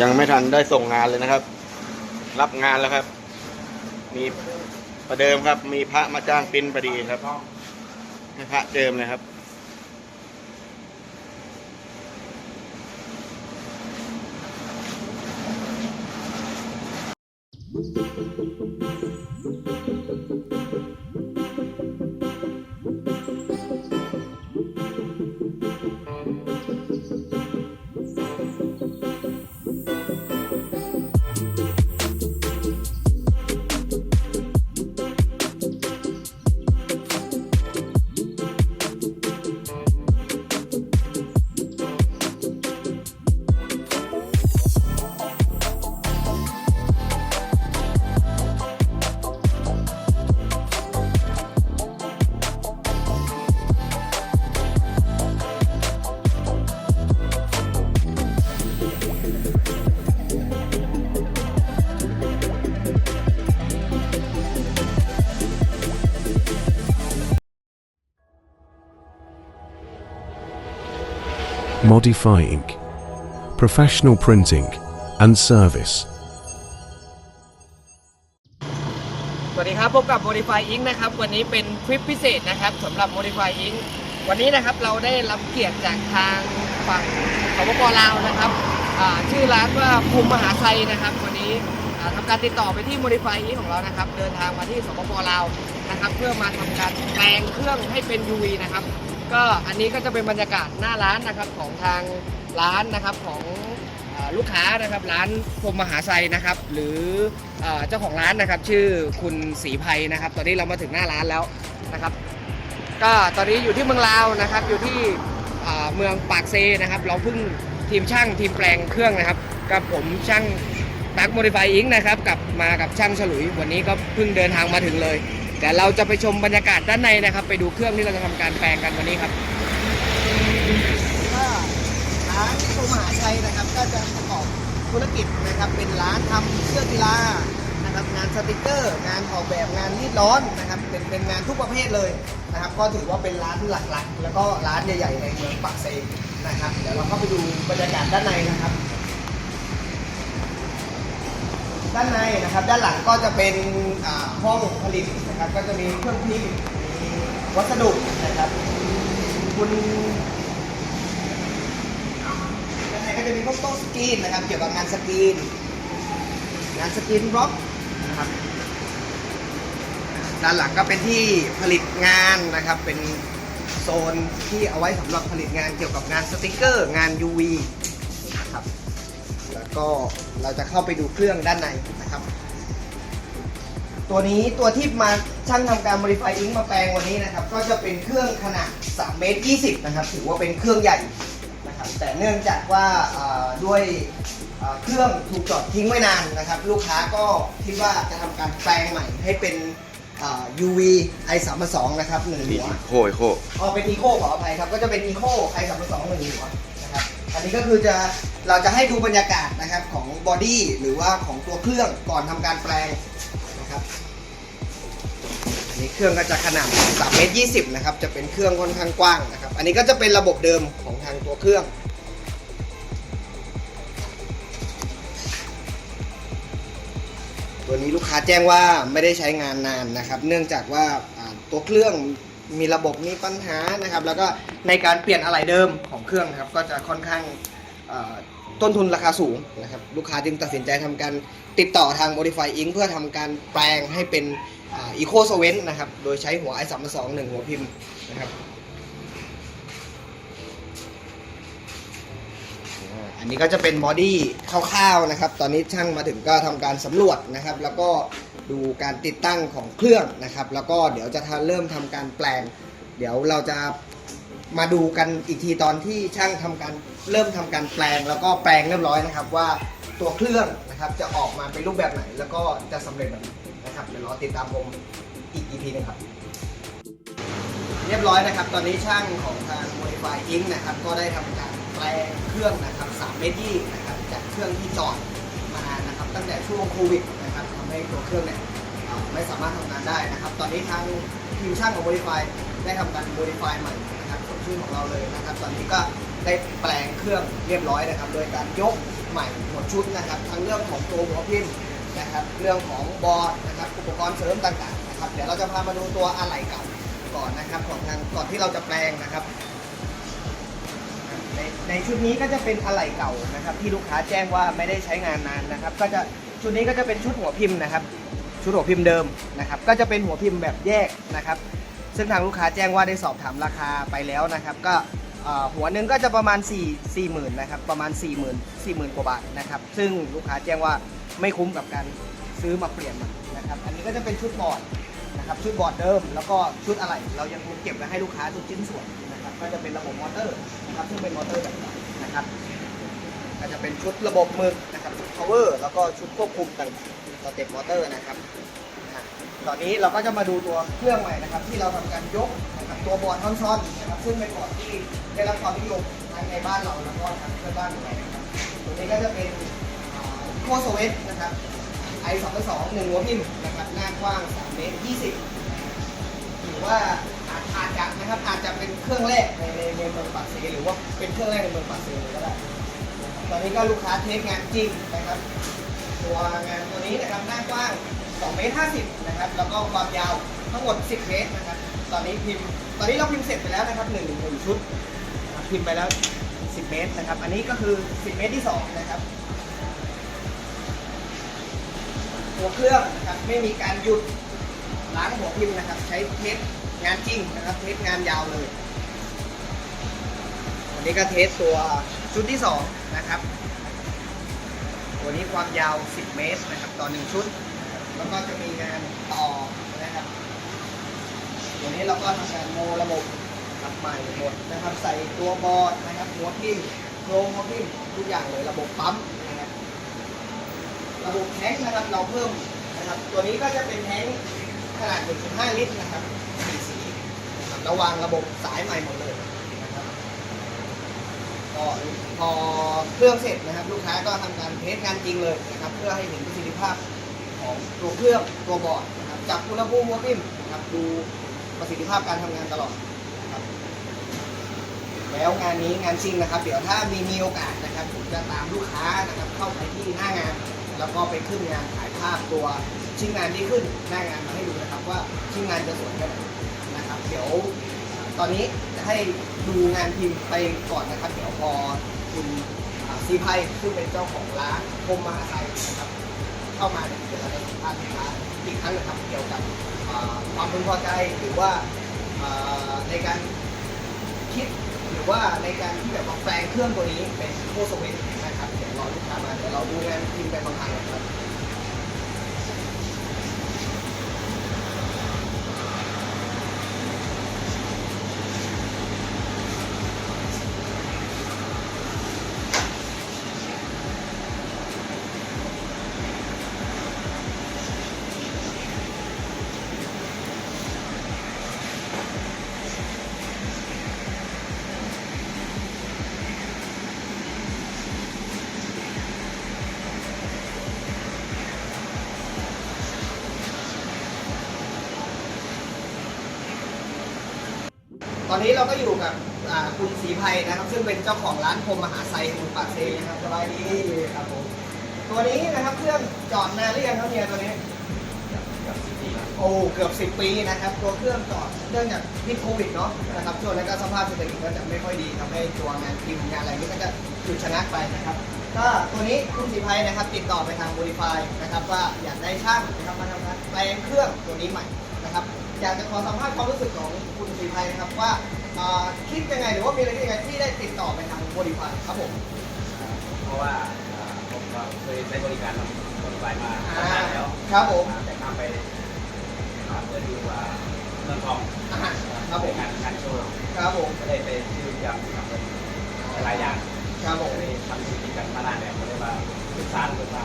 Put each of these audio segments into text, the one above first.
ยังไม่ทันได้ส่งงานเลยนะครับ รับงานแล้วครับ มีประเดิมครับ มีพระมาจ้างปริ้นพอดีครับ ให้พระเจิมเลยครับ Modify Inc. Professional printing and service. สวัสดีครับ พบกับ Modify Inc. นะครับ วันนี้เป็นคลิปพิเศษนะครับสำหรับ Modify Inc. วันนี้นะครับเราได้รับเกียรติจากทางฝั่งสปปลาวนะครับอ่าชื่อร้านว่าภูมิมหาไซนะครับ วันนี้อ่าทำการติดต่อไปที่ Modify Inc. ของเรานะครับ เดินทางมาที่สปปลาวนะครับ เพื่อมาทำการแปลงเครื่องให้เป็น UV นะครับ ก็อันนี้ก็จะเป็นบรรยากาศหน้าร้านนะครับของทางร้านนะครับของลูกค้านะครับร้านพรมมหาไซนะครับ หรืออเจ้าของร้านนะครับ ชื่อคุณศรีภัยนะครับ ตอนนี้เรามาถึงหน้าร้านแล้วนะครับ ก็ตอนนี้อยู่ที่เมืองลาวนะครับ อยู่ที่เมืองปากเซนะครับ เราเพิ่งทีมช่างทีมแปลงเครื่องนะครับ กับผมช่างตักโมดิฟายอิงนะครับ กับมากับช่างฉลุย วันนี้ก็เพิ่งเดินทางมาถึงเลย แต่เราจะไปชมบรรยากาศด้านในนะครับ ไปดูเครื่องที่เราจะทำการแปลงกันวันนี้ครับร้านโรมหาชัยนะครับ ก็จะประกอบธุรกิจนะครับ เป็นร้านทำเสื้อกีฬานะครับ งานสติกเกอร์ งานออกแบบงานรีดร้อนนะครับ เป็นเป็นงานทุกประเภทเลยนะครับ ก็ถือว่าเป็นร้านหลักๆ แล้วก็ร้านใหญ่ๆในเมืองปักเซนะครับ เดี๋ยวเราเข้าไปดูบรรยากาศด้านในนะครับ ด้านในนะครับ ด้านหลังก็จะเป็นห้องผลิตนะครับ ก็จะมีเครื่องพิมพ์มีวัสดุนะครับ คุณด้านในก็จะมีพวกโต๊ะสกรีนนะครับ เกี่ยวกับงานสกรีน งานสกรีนบล็อกนะครับด้านหลังก็เป็นที่ผลิตงานนะครับ เป็นโซนที่เอาไว้สำหรับผลิตงานเกี่ยวกับงานสติกเกอร์ งาน UV ก็เราจะเข้าไปดูเครื่องด้านในนะครับ ตัวนี้ตัวที่มาช่างทำการ modify ink มาแปลงวันนี้นะครับ ก็จะเป็นเครื่องขนาด3เมตร20นะครับ ถือว่าเป็นเครื่องใหญ่นะครับ แต่เนื่องจากว่าเอ่อด้วยเอ่อเครื่องถูกจอดทิ้งไว้นานนะครับ ลูกค้าก็คิดว่าจะทำการแปลงใหม่ให้เป็นเอ่อ UV i 3 2นะครับหนึ่งหัวโคยโคอ๋อเป็นอีโคขออภัยครับ ก็จะเป็นอีโค i 3 2หนึ่งหัวนะครับ อันนี้ก็คือจะเราจะให้ดูบรรยากาศนะครับของบอดี้หรือว่าของตัวเครื่องก่อนทำการแปลงนะครับอันนี้เครื่องก็จะขนาด3เมตร20นะครับจะเป็นเครื่องค่อนข้างกว้างนะครับ อันนี้ก็จะเป็นระบบเดิมของทางตัวเครื่องตัวนี้ลูกค้าแจ้งว่าไม่ได้ใช้งานนานนะครับ เนื่องจากว่าตัวเครื่อง มีระบบมีปัญหานะครับ แล้วก็ในการเปลี่ยนอะไหล่เดิมของเครื่องนะครับก็จะค่อนข้างต้นทุนราคาสูงนะครับลูกค้าจึงตัดสินใจทำการติดต่อทาง Modify Ink เพื่อทำการแปลงให้เป็นอีโคสเวนนะครับ โดยใช้หัว i 3 2 1หัวพิมพ์นะครับอันนี้ก็จะเป็นบอดี้คร่าวๆนะครับ ตอนนี้ช่างมาถึงก็ทำการสำรวจนะครับ แล้วก็ ดูการติดตั้งของเครื่องนะครับ แล้วก็เดี๋ยวจะเริ่มทำการแปลง เดี๋ยวเราจะมาดูกันอีกทีตอนที่ช่างทำการเริ่มทำการแปลง แล้วก็แปลงเรียบร้อยนะครับ ว่าตัวเครื่องนะครับจะออกมาเป็นรูปแบบไหน แล้วก็จะสำเร็จแบบไหนนะครับเดี๋ยวรอติดตามผมอีกอีพีนึงครับ เรียบร้อยนะครับ ตอนนี้ช่างของทาง Modify Ink นะครับ ก็ได้ทำการแปลงเครื่องนะครับ3เมตรยี่นะครับจากเครื่องที่จอดมานะครับตั้งแต่ช่วงโควิดนะำให้ตัวเครื่องเนี่ยไม่สามารถทำงานได้นะครับ ตอนนี้ทางทีมช่างของ Modify ได้ทำการ Modify ใหม่นะครับส่วนชื่อของเราเลยนะครับ ตอนนี้ก็ได้แปลงเครื่องเรียบร้อยนะครับ โดยการยกใหม่หมดชุดนะครับ ทั้งเรื่องของตัวหัวพิมพ์นะครับ เรื่องของบอร์ดนะครับอุปกรณ์เสริมต่างๆนะครับ เดี๋ยวเราจะพามาดูตัวอะไหล่เก่าก่อนนะครับของทางก่อนที่เราจะแปลงนะครับในในชุดนี้ก็จะเป็นอะไหล่เก่านะครับ ที่ลูกค้าแจ้งว่าไม่ได้ใช้งานนานนะครับ ก็จะ ชุดนี้ก็จะเป็นชุดหัวพิมพ์นะครับ ชุดหัวพิมพ์เดิมนะครับ ก็จะเป็นหัวพิมพ์แบบแยกนะครับ ซึ่งทางลูกค้าแจ้งว่าได้สอบถามราคาไปแล้วนะครับ ก็หัวหนึ่งก็จะประมาณ 4 4 0 0 0 0นะครับ ประมาณ 4 0 0 0 0 4 0,000 กว่าบาทนะครับ ซึ่งลูกค้าแจ้งว่าไม่คุ้มกับการซื้อมาเปลี่ยนนะครับ อันนี้ก็จะเป็นชุดบอร์ดนะครับ ชุดบอร์ดเดิม แล้วก็ชุดอะไร เรายังคงเก็บไว้ให้ลูกค้าทุกชิ้นส่วนนะครับ ก็จะเป็นระบบมอเตอร์นะครับ ซึ่งเป็นมอเตอร์แบบนะครับ ก็จะเป็นชุดระบบมือนะครับชุด power แล้วก็ชุดควบคุมต่างๆสเต็ปมอเตอร์นะครับตอนนี้เราก็จะมาดูตัวเครื่องใหม่นะครับ ที่เราทำการยกนะครับตัวบอร์ดคอนโซลนะครับซึ่งเป็นบอร์ดที่ได้รับความนิยมทั้งในบ้านเราแล้วก็ทางเพื่อนบ้านเรานะครับตัวนี้ก็จะเป็นโคสเวตนะครับ i 2 2 1หัวพิมพ์นะครับหน้ากว้าง3เมตร20หรือว่าอาจอาจจะนะครับอาจจะเป็นเครื่องแรกในในเมืองปากเซหรือว่าเป็นเครื่องแรกในเมืองปากเซก็ได้ ตอนนี้ก็ลูกค้าเทสงานจริงนะครับ ตัวงานตัวนี้นะครับหน้ากว้าง2เมตร50นะครับ แล้วก็ความยาวทั้งหมด 10 เมตรนะครับ ตอนนี้พิมพ์ ตอนนี้เราพิมพ์เสร็จไปแล้วนะครับ1นึ่งหนึ่งชุด พิมพ์ไปแล้ว 10 เมตรนะครับ อันนี้ก็คือ 10 เมตรที่ 2 นะครับตัวเครื่องนะครับไม่มีการหยุดล้างหัวพิมพ์นะครับ ใช้เทสงานจริงนะครับ เทสงานยาวเลย นนี้ก็เทสตัวชุดที่ 2 นะครับ ตัวนี้ความยาว 10 เมตรนะครับ ต่อ 1 ชุด แล้วก็จะมีงานต่อนะครับ ตัวนี้เราก็ทำการโมระบบทำใหม่หมดนะครับ ใส่ตัวบอร์ดนะครับหัวพิมพ์โครงหัวพิมพ์ทุกอย่างเลยระบบปั๊มนะครับระบบแท้งนะครับเราเพิ่มนะครับ ตัวนี้ก็จะเป็นแท้งขนาด 1.5 ลิตรนะครับสีสีระวางระบบสายใหม่หมดเลย ก็พอเครื่องเสร็จนะครับ ลูกค้าก็ทำการเทสงานจริงเลยนะครับ เพื่อให้เห็นประสิทธิภาพของตัวเครื่องตัวบอร์ดนะครับจับอุณหภูมิหัวพิมนะครับดูประสิทธิภาพการทำงานตลอดนะครับ แล้วงานนี้งานจริงนะครับ เดี๋ยวถ้ามีมีโอกาสนะครับผมจะตามลูกค้านะครับเข้าไปที่หน้างาน แล้วก็ไปขึ้นงานถ่ายภาพตัวชิ้นงานที่ขึ้นหน้างานมาให้ดูนะครับว่าชิ้นงานจะสวยแค่ไหนนะครับ เดี๋ยวตอนนี้ ให้ดูงานพิมพ์ไปก่อนนะครับ เดี๋ยวพอคุณซีไพซึ่งเป็นเจ้าของร้านคมมหาไทยนะครับ เข้ามาเนี่ยเดี๋ยวเราจะสัมภาษณ์ลูกค้าอีกครั้งนะครับ เกี่ยวกับความพึงพอใจหรือว่าในการคิดหรือว่าในการที่แบบว่าแปลงเครื่องตัวนี้เป็นโคสวิตนะครับเดี๋ยวรอลูกค้ามาเดี๋ยวเราดูงานพิมพ์ไปบางทางกันครับ ตอนนี้เราก็อยู่กับอ่าคุณศรีภัยนะครับ ซึ่งเป็นเจ้าของร้านพรมมหาไซเมืองปากเซนะครับสบายดีครับผมตัวนี้นะครับเครื่องจอดนานหรือยังครับเนี่ยตัวนี้โอ้เกือบ 10 ปีนะครับ ตัวเครื่องจอดเนื่องจากพิษโควิดเนาะนะครับช่วงนั้นก็สภาพเศรษฐกิจก็จะไม่ค่อยดีทำให้ตัวงานพิมพ์งานอะไรนี่ก็จะหยุดชะงักไปนะครับ ก็ตัวนี้คุณสีภัยนะครับ ติดต่อไปทาง Modify นะครับว่าอยากได้ช่างนะครับมาทำงานแปลงเครื่องตัวนี้ใหม่นะครับ อยากจะขอสัมภาษณ์ความรู้สึกของคุณสีภัยนะครับว่าอ่าคิดยังไงหรือว่ามีอะไรที่ยังไงที่ได้ติดต่อไปทาง Modify ครับผมเพราะว่าอ่าผมก็เคยใช้บริการรถไฟมาตั้งนานแล้วครับผมอ่าแต่ข้ามไปอ่าเปิดดูว่าเมืองทองอ่าครับผมงานงานโชว์ครับผมก็เลยไปซื้อยำทำเป็นหลายอย่างครับผมก็เลยทำธุรกิจกันมานานแล้วก็เลยว่าศึกษาดูว่า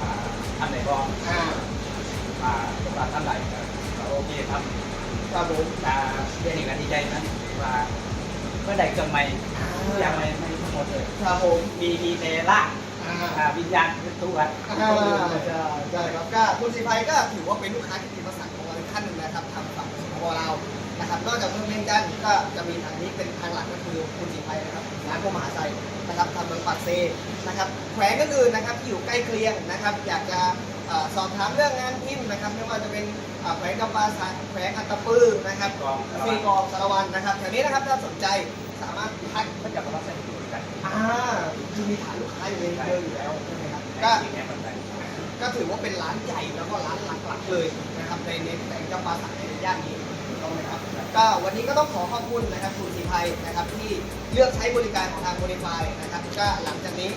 อ่าท่านไหนบ้างอ่ามาศึกษาท่านไหนก็ โอเคทครับผมำจะเรียนอีกนาทีใจนั้นว่าเมื่อใดเกิดใหม่ทุกอย่างไม่ไม่ทั้งหมดเลยครับผมมีมีแต่ล่างอ่าอ่าวิญญาณเป็นตัวอ่าใช่ใช่ครับก็คุณสิภัยก็ถือว่าเป็นลูกค้าที่มีประสานของเราอีกท่านหนึ่งนะครับทางฝั่งสปปลาวนะครับนอกจากเมืองเวียงจันทร์ก็จะมีทางนี้เป็นทางหลักก็คือคุณสีไพรนะครับร้านพวกมหาชัยนะครับทำเมืองปากเซนะครับแขวงก็อื่นนะครับที่อยู่ใกล้เคียงนะครับ อยากจะเอ่อสอบถามเรื่องงานพิมพ์นะครับไม่ว่าจะเป็นเอ่อ แขวงกำปาสักแขวงอัตตปือนะครับกองมีกองสารวันนะครับแถวนี้นะครับถ้าสนใจสามารถทักก็จะมารับใช้บริการอ่าคือมีฐานลูกค้าอยู่ในเยอะอยู่แล้วใช่ไหมครับก็ก็ก็ถือว่าเป็นร้านใหญ่แล้วก็ร้านหลักๆเลยนะครับในในแขวงจำปาสักในย่านนี้ถูกต้องไหมครับก็วันนี้ก็ต้องขอขอบคุณนะครับคุณสีไพยนะครับที่เลือกใช้บริการของทางบริฟายนะครับก็หลังจากนี้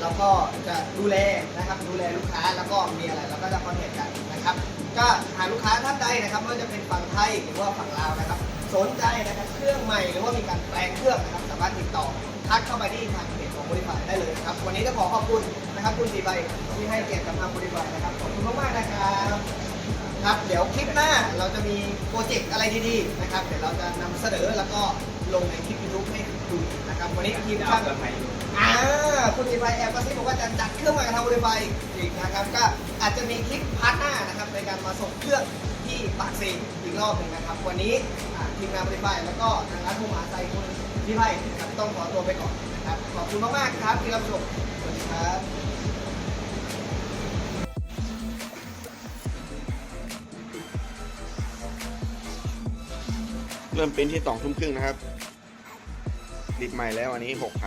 เราก็จะดูแลนะครับดูแลลูกค้าแล้วก็มีอะไรเราก็จะคอนแทคกันนะครับ ก็หาลูกค้าท่านใดนะครับไม่ว่าจะเป็นฝั่งไทยหรือว่าฝั่งลาวนะครับ สนใจนะครับเครื่องใหม่หรือว่ามีการแปลงเครื่องนะครับสามารถติดต่อทักเข้าไปที่ทางเพจของบริษัทได้เลยนะครับ วันนี้จะขอขอบคุณนะครับคุณสีใบที่ให้เกียรติกับทางบริษัทนะครับขอบคุณมากๆนะครับครับเดี๋ยวคลิปหน้าเราจะมีโปรเจกต์อะไรดีๆนะครับ เดี๋ยวเราจะนำเสนอแล้วก็ ลงในคลิปยูทูบให้ดูนะครับวันนี้ทีมจะช่าเอางกันใหม่อ่าคุณดีไฟแอบกระซิบบอกว่าจะจัดเครื่องมากับทางบริไฟอีกนะครับก็อาจจะมีคลิปพาร์ทหน้านะครับในการมาส่งเครื่องที่ปากซีอีกรอบหนึ่งนะครับ วันนี้อ่าทีมงานบริไฟแล้วก็ทางร้านผู้มหาใจคุณพี่ไพนะครับต้องขอตัวไปก่อนนะครับขอบคุณมากๆครับที่รับชมสวัสดีครับเริ่มปริ้นที่สองทุ่มครึ่งนะครับ ดิบใหม่แล้วอันนี้หกค